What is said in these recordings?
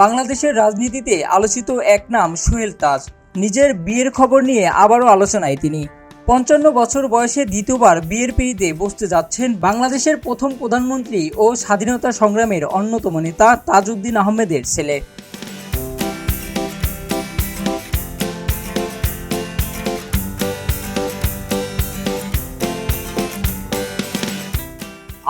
বাংলাদেশের রাজনীতিতে আলোচিত এক নাম সোহেল তাজ। নিজের বিয়ের খবর নিয়ে আবারও আলোচনায় তিনি। পঞ্চান্ন বছর বয়সে দ্বিতীয়বার বিয়ের পিড়িতে বসতে যাচ্ছেন বাংলাদেশের প্রথম প্রধানমন্ত্রী ও স্বাধীনতা সংগ্রামের অন্যতম নেতা তাজউদ্দিন আহমেদের ছেলে।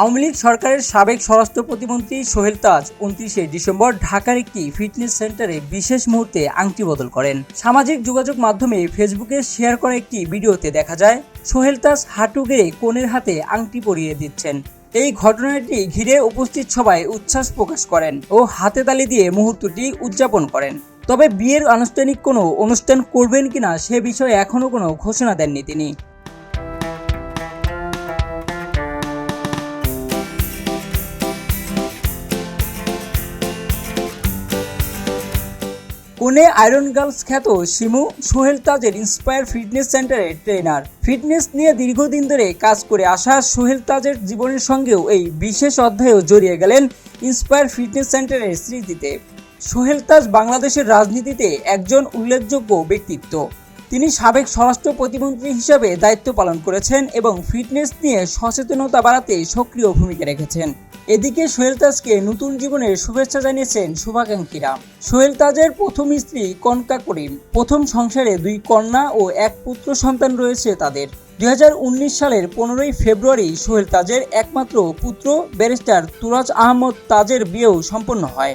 আওয়ামী লীগ সরকারের সাবেক স্বরাষ্ট্র প্রতিমন্ত্রী সোহেল তাজ উনত্রিশে ডিসেম্বর ঢাকার একটি ফিটনেস সেন্টারে বিশেষ মুহূর্তে আংটি বদল করেন। সামাজিক যোগাযোগ মাধ্যমে ফেসবুকে শেয়ার করা একটি ভিডিওতে দেখা যায়, সোহেল তাজ হাঁটু গেড়ে কনের হাতে আংটি পরিয়ে দিচ্ছেন। এই ঘটনাটি ঘিরে উপস্থিত সবাই উচ্ছ্বাস প্রকাশ করেন ও হাতে তালি দিয়ে মুহূর্তটি উদযাপন করেন। তবে বিয়ের আনুষ্ঠানিক কোনো অনুষ্ঠান করবেন কিনা সে বিষয়ে এখনও কোনো ঘোষণা দেননি তিনি। কোনে আয়রন গার্লস খ্যাত শিমু সোহেল তাজের ইন্সপায়ার ফিটনেস সেন্টারের ট্রেনার। ফিটনেস নিয়ে দীর্ঘদিন ধরে কাজ করে আসা সোহেল তাজের জীবনের সঙ্গেও এই বিশেষ অধ্যায়েও জড়িয়ে গেলেন ইন্সপায়ার ফিটনেস সেন্টারের স্মৃতিতে। সোহেল তাজ বাংলাদেশের রাজনীতিতে একজন উল্লেখযোগ্য ব্যক্তিত্ব। তিনি সাবেক স্বরাষ্ট্র প্রতিমন্ত্রী হিসেবে দায়িত্ব পালন করেছেন এবং ফিটনেস নিয়ে সচেতনতা বাড়াতে সক্রিয় ভূমিকা রেখেছেন। এদিকে সোহেল তাজকে নতুন জীবনের শুভেচ্ছা জানিয়েছেন শুভাকাঙ্ক্ষীরা। সোহেল তাজের প্রথম স্ত্রী কনকা করিম। প্রথম সংসারে দুই কন্যা ও এক পুত্র সন্তান রয়েছে তাদের। দুই হাজার উনিশ সালের পনেরোই ফেব্রুয়ারি সোহেল তাজের একমাত্র পুত্র ব্যারিস্টার তুরাজ আহমদ তাজের বিয়েও সম্পন্ন হয়।